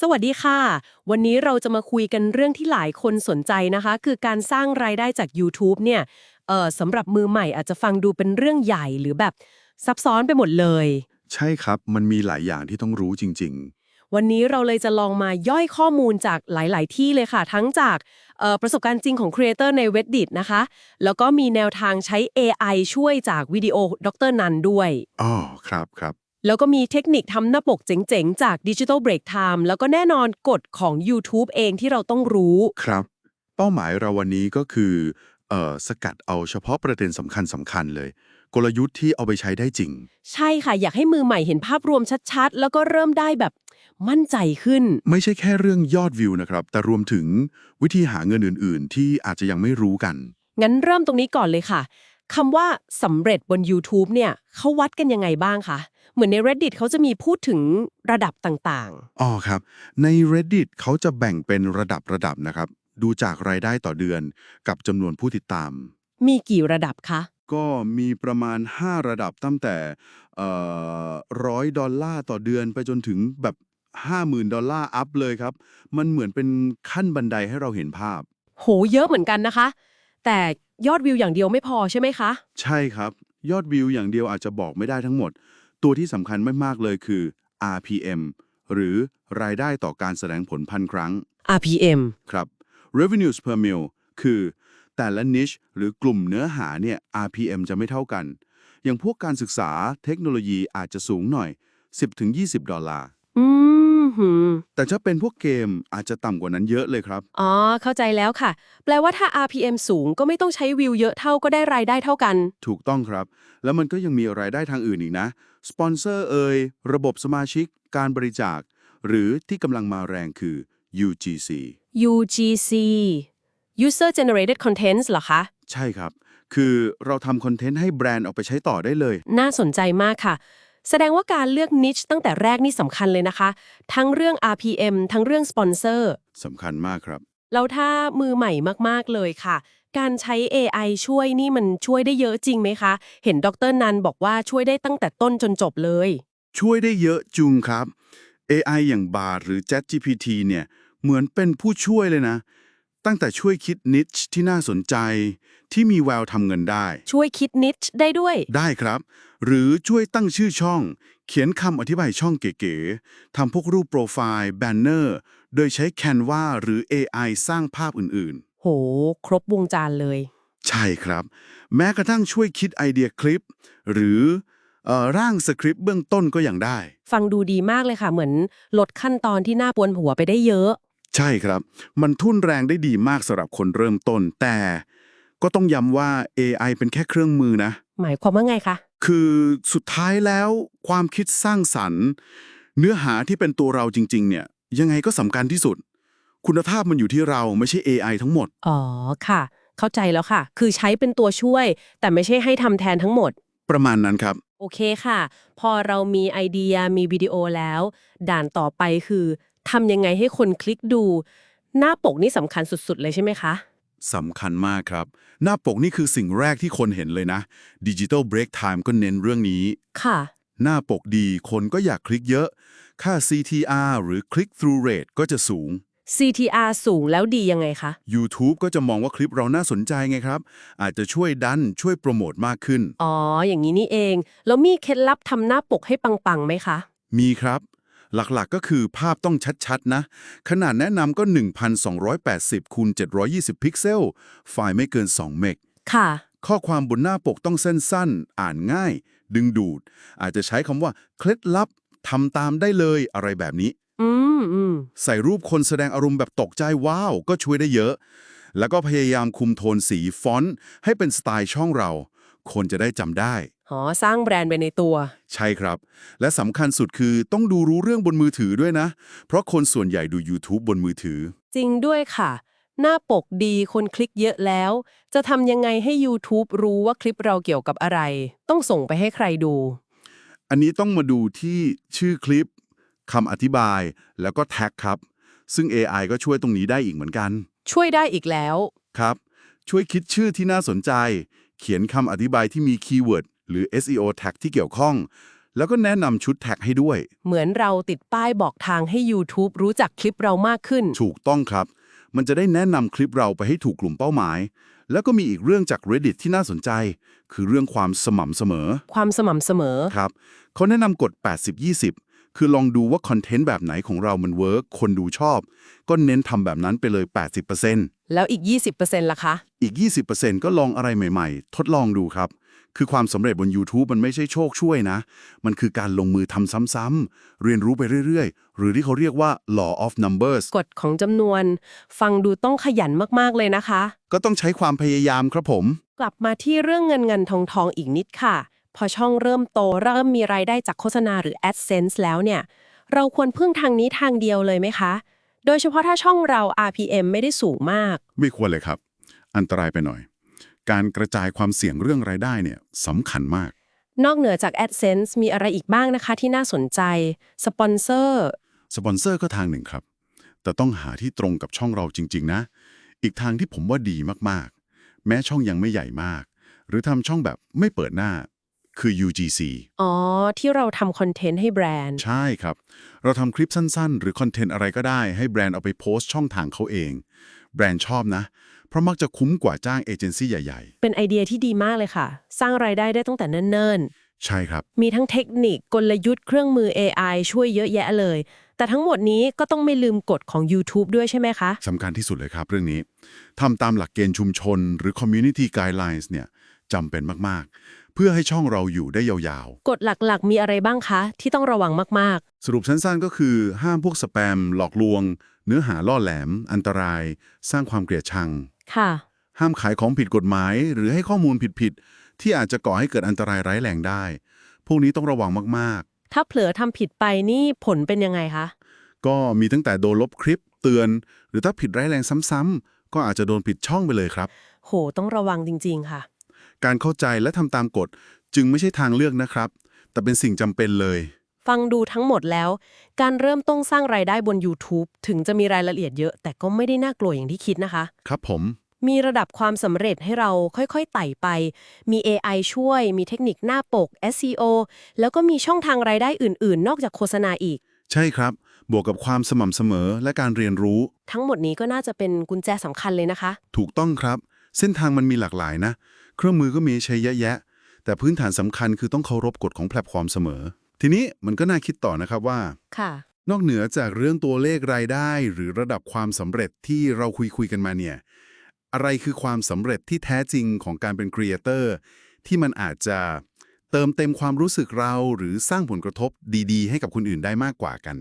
สวัสดีค่ะ วันนี้เราจะมาคุยกันเรื่องที่หลายคนสนใจนะคะ คือการสร้างรายได้จาก YouTube เนี่ยเอ่อสำหรับมือใหม่อาจจะฟังดูเป็นเรื่องใหญ่หรือแบบซับซ้อนไปหมดเลย ใช่ครับ มันมีหลายอย่างที่ต้องรู้จริง วันนี้เราเลยจะลองมาย่อยข้อมูลจากหลาย ๆ ที่เลยค่ะ ทั้งจากเอ่อประสบการณ์จริงของครีเอเตอร์ใน Reddit นะคะ แล้วก็มีแนวทางใช้ AI ช่วยจากวิดีโอดรนันด้วย ๆ อ๋อ ครับครับ แล้วก็มีเทคนิคทำหน้าปกเจ๋งๆ จาก Digital Break Time แล้วก็แน่นอนกฎของ YouTube เองที่เราต้องรู้ ครับ เป้าหมายเราวันนี้ก็คือเอ่อสกัดเอาเฉพาะประเด็นสำคัญสำคัญเลย กลยุทธ์ที่เอาไปใช้ได้จริง ใช่ค่ะ อยากให้มือใหม่เห็นภาพรวมชัดๆ แล้วก็เริ่มได้แบบมั่นใจขึ้น ไม่ใช่แค่เรื่องยอดวิวนะครับ แต่รวมถึงวิธีหาเงินอื่น ๆ ที่อาจจะยังไม่รู้กัน งั้นเริ่มตรงนี้ก่อนเลยค่ะ คำว่าสำเร็จบน YouTube เนี่ยเขาวัดกันยังไงบ้างคะ เหมือนใน Reddit เขาจะมีพูดถึงระดับต่างอ๋อครับ ใน Reddit เขาจะแบ่งเป็นระดับระดับนะครับ ดูจากรายได้ต่อเดือนกับจำนวนผู้ติดตามๆมีกี่ระดับคะ ก็มีประมาณ 5 ระดับตั้งแต่ร้อยดอลลาร์ต่อเดือนไปจนถึงแบบ 50,000 ดอลลาร์อัพเลยครับ มันเหมือนเป็นขั้นบันไดให้เราเห็นภาพ โหเยอะเหมือนกันนะคะ แต่ยอดวิวอย่างเดียวไม่พอใช่ไหมคะ ใช่ครับ ยอดวิวอย่างเดียวอาจจะบอกไม่ได้ทั้งหมด ตัวที่สำคัญไม่มากเลยคือ RPM หรือรายได้ต่อการแสดงผลพันครั้ง RPM ครับ revenues per mil คือแต่ละ niche หรือกลุ่มเนื้อหาเนี่ย RPM จะไม่เท่ากัน อย่างพวกการศึกษาเทคโนโลยีอาจจะสูงหน่อย 10-20 ดอลลาร์อืมหืม แต่ถ้าเป็นพวกเกมอาจจะต่ำกว่านั้นเยอะเลยครับ อ๋อ เข้าใจแล้วค่ะ แปลว่าถ้า RPM สูงก็ไม่ต้องใช้วิวเยอะเท่าก็ได้รายได้เท่ากัน ถูกต้องครับ แล้วมันก็ยังมีรายได้ทางอื่นอีกนะ สปอนเซอร์เอ่ย ระบบสมาชิก การบริจาค หรือที่กำลังมาแรงคือ UGC UGC User Generated Contents เหรอคะ ใช่ครับ คือเราทำคอนเทนต์ให้แบรนด์เอาไปใช้ต่อได้เลย น่าสนใจมากค่ะ แสดงว่าการเลือก niche ตั้งแต่แรกนี่สำคัญเลยนะคะ ทั้งเรื่อง RPM ทั้งเรื่องสปอนเซอร์สำคัญมากครับ แล้วถ้ามือใหม่มากๆเลยค่ะ การใช้ AI ช่วยนี่มันช่วยได้เยอะจริงไหมคะ เห็นดรนันบอกว่าช่วยได้ตั้งแต่ต้นจนจบเลย ช่วยได้เยอะจุงครับ AI อย่าง Bard หรือ ChatGPT เนี่ยเหมือนเป็นผู้ช่วยเลยนะ ตั้งแต่ช่วยคิดนิชที่น่าสนใจ ที่มีแววทำเงินได้ ช่วยคิด niche ได้ด้วย ได้ครับ หรือช่วยตั้งชื่อช่อง เขียนคำอธิบายช่องเก๋ๆทำพวกรูปโปรไฟล์แบนเนอร์ โดยใช้ Canva หรือ AI สร้างภาพอื่นโห ครบวงจรเลย ๆ ใช่ครับ แม้กระทั่งช่วยคิดไอเดียคลิป หรือเอ่อร่างสคริปต์เบื้องต้นก็ยังได้ ฟังดูดีมากเลยค่ะ เหมือนลดขั้นตอนที่น่าปวดหัวไปได้เยอะ ใช่ครับ มันทุ่นแรงได้ดีมากสำหรับคนเริ่มต้น แต่ ก็ต้องย้ำว่า AI เป็นแค่เครื่องมือนะ หมายความว่าไงคะ คือสุดท้ายแล้วความคิดสร้างสรรค์ เนื้อหาที่เป็นตัวเราจริง ๆ เนี่ย ยังไงก็สำคัญที่สุด คุณภาพมันอยู่ที่เราไม่ใช่ AI ทั้งหมด อ๋อค่ะ เข้าใจแล้วค่ะ คือใช้เป็นตัวช่วย แต่ไม่ใช่ให้ทำแทนทั้งหมด ประมาณนั้นครับ โอเคค่ะ พอเรามีไอเดียมีวิดีโอแล้ว ด่านต่อไปคือทำยังไงให้คนคลิกดู หน้าปกนี่สำคัญสุดๆ เลยใช่ไหมคะ สำคัญมากครับ หน้าปกนี่คือสิ่งแรกที่คนเห็นเลยนะ Digital Break Time ก็เน้นเรื่องนี้ ค่ะ หน้าปกดีคนก็อยากคลิกเยอะ ค่า CTR หรือ Click Through Rate ก็จะสูง CTR สูงแล้วดียังไงคะ YouTube ก็จะมองว่าคลิปเราน่าสนใจไงครับ อาจจะช่วยดันช่วยโปรโมทมากขึ้น อ๋อ อย่างนี้นี่เอง แล้วมีเคล็ดลับทำหน้าปกให้ปังๆไหมคะ มีครับ หลักๆก็คือภาพต้องชัด ๆ นะ ขนาดแนะนำก็ 1280คูณ720 พิกเซล ไฟล์ไม่เกิน 2 เมก ค่ะ ข้อความบนหน้าปกต้องสั้นๆ อ่านง่าย ดึงดูด อาจจะใช้คำว่า เคล็ดลับทำตามได้เลยอะไรแบบนี้ อืมอืมใส่รูปคนแสดงอารมณ์แบบตกใจว้าว ก็ช่วยได้เยอะ แล้วก็พยายามคุมโทนสีฟอนต์ให้เป็นสไตล์ช่องเรา คนจะได้จำได้ อ๋อสร้างแบรนด์ไปในตัว ใช่ครับ และสำคัญสุดคือต้องดูรู้เรื่องบนมือถือด้วยนะ เพราะคนส่วนใหญ่ดู YouTube บนมือถือ จริงด้วยค่ะ หน้าปกดีคนคลิกเยอะแล้ว จะทำยังไงให้ YouTube รู้ว่าคลิปเราเกี่ยวกับอะไร ต้องส่งไปให้ใครดู อันนี้ต้องมาดูที่ชื่อคลิปคำอธิบาย แล้วก็แท็กครับ ซึ่ง AI ก็ช่วยตรงนี้ได้อีกเหมือนกัน ช่วยได้อีกแล้ว ครับ ช่วยคิดชื่อที่น่าสนใจ เขียนคำอธิบายที่มีคีย์เวิร์ด หรือ SEO tag ที่เกี่ยวข้อง แล้วก็แนะนำชุดแท็กให้ด้วย เหมือนเราติดป้ายบอกทางให้ YouTube รู้จักคลิปเรามากขึ้น ถูกต้องครับ มันจะได้แนะนำคลิปเราไปให้ถูกกลุ่มเป้าหมาย แล้วก็มีอีกเรื่องจาก Reddit ที่น่าสนใจ คือเรื่องความสม่ำเสมอความสม่ำเสมอ ครับเขาแนะนำกฎ 80-20 คือลองดูว่าคอนเทนต์แบบไหนของเรามันเวิร์กคนดูชอบ ก็เน้นทำแบบนั้นไปเลย 80%แล้วอีก 20%ล่ะคะ อีก 20%ก็ลองอะไรใหม่ ๆ ทดลองดูครับ คือความสำเร็จบน YouTube มันไม่ใช่โชคช่วยนะ มันคือการลงมือทำซ้ำๆ เรียนรู้ไปเรื่อยๆ หรือที่เขาเรียกว่า law of numbers กฎของจำนวน ฟังดูต้องขยันมากๆเลยนะคะ ก็ต้องใช้ความพยายามครับผม กลับมาที่เรื่องเงินเงินทองทองอีกนิดค่ะ พอช่องเริ่มโตเริ่มมีรายได้จากโฆษณาหรือ AdSense แล้วเนี่ย เราควรพึ่งทางนี้ทางเดียวเลยไหมคะ โดยเฉพาะถ้าช่องเรา RPM ไม่ได้สูงมาก ไม่ควรเลยครับ อันตรายไปหน่อย การกระจายความเสี่ยงเรื่องรายได้เนี่ยสำคัญมาก นอกเหนือจาก AdSense มีอะไรอีกบ้างนะคะที่น่าสนใจ สปอนเซอร์ สปอนเซอร์ก็ทางหนึ่งครับ แต่ต้องหาที่ตรงกับช่องเราจริง ๆ นะ อีกทางที่ผมว่าดีมากๆ แม้ช่องยังไม่ใหญ่มาก หรือทำช่องแบบไม่เปิดหน้าคือ UGC อ๋อ ที่เราทำคอนเทนต์ให้แบรนด์ ใช่ครับ เราทำคลิปสั้นๆ หรือคอนเทนต์อะไรก็ได้ให้แบรนด์เอาไปโพสต์ช่องทางเขาเอง แบรนด์ชอบนะเพ ราะมักจะคุ้มกว่าจ้างเอเจนซี่ใหญ่เป็นไอเดียที่ดีมากเลยค่ะ สร้างรายได้ได้ตั้งแต่เนิ่นๆใช่ครับ ๆ มีทั้งเทคนิคกลยุทธ์เครื่องมือ AI ช่วยเยอะแยะเลย แต่ทั้งหมดนี้ก็ต้องไม่ลืมกฎของ YouTube ด้วยใช่ไหมคะ สำคัญที่สุดเลยครับเรื่องนี้ทำตามหลักเกณฑ์ชุมชนหรือ Community Guidelines เนี่ยจำเป็นมาก ๆ เพื่อให้ช่องเราอยู่ได้ยาวกฎหลักๆ มีอะไรบ้างคะ ที่ต้องระวังมากๆ สรุปสั้น ๆ ก็คือห้ามพวกสแปม หลอกลวง เนื้อหาล่อแหลม อันตราย สร้างความเกลียดชังๆ ค่ะ ห้ามขายของผิดกฎหมาย หรือให้ข้อมูลผิดๆที่อาจจะก่อให้เกิดอันตรายร้ายแรงได้ พวกนี้ต้องระวังมากถ้าเผลอทำผิดไปนี่ผลเป็นยังไงคะ ๆ ก็มีตั้งแต่โดนลบคลิปเตือน หรือถ้าผิดร้ายแรงซ้ำๆก็อาจจะโดนปิดช่องไปเลยครับ โห ต้องระวังจริง ๆ ค่ะ การเข้าใจและทำตามกฎจึงไม่ใช่ทางเลือกนะครับ แต่เป็นสิ่งจำเป็นเลย ฟังดูทั้งหมดแล้ว การเริ่มต้นสร้างรายได้บน YouTube ถึงจะมีรายละเอียดเยอะ แต่ก็ไม่ได้น่ากลัวอย่างที่คิดนะคะ ครับผม มีระดับความสำเร็จให้เราค่อยๆไต่ไป มี AI ช่วย มีเทคนิคหน้าปก SEO แล้วก็มีช่องทางรายได้อื่น ๆ นอกจากโฆษณาอีก ใช่ครับ บวกกับความสม่ำเสมอและการเรียนรู้ ทั้งหมดนี้ก็น่าจะเป็นกุญแจสำคัญเลยนะคะ ถูกต้องครับ เส้นทางมันมีหลากหลายนะ เครื่องมือก็มีใช้เยอะแยะ แต่พื้นฐานสำคัญคือต้องเคารพกฎของแพลตฟอร์มเสมอ ทีนี้มันก็น่าคิดต่อนะครับว่า ค่ะ นอกเหนือจากเรื่องตัวเลขรายได้ หรือระดับความสำเร็จที่เราคุยคุยๆกันมาเนี่ย อะไรคือความสำเร็จที่แท้จริงของการเป็นครีเอเตอร์ที่มันอาจจะเติมเต็มความรู้สึกเราหรือสร้างผลกระทบดี ๆ ให้กับคนอื่นได้มากกว่ากัน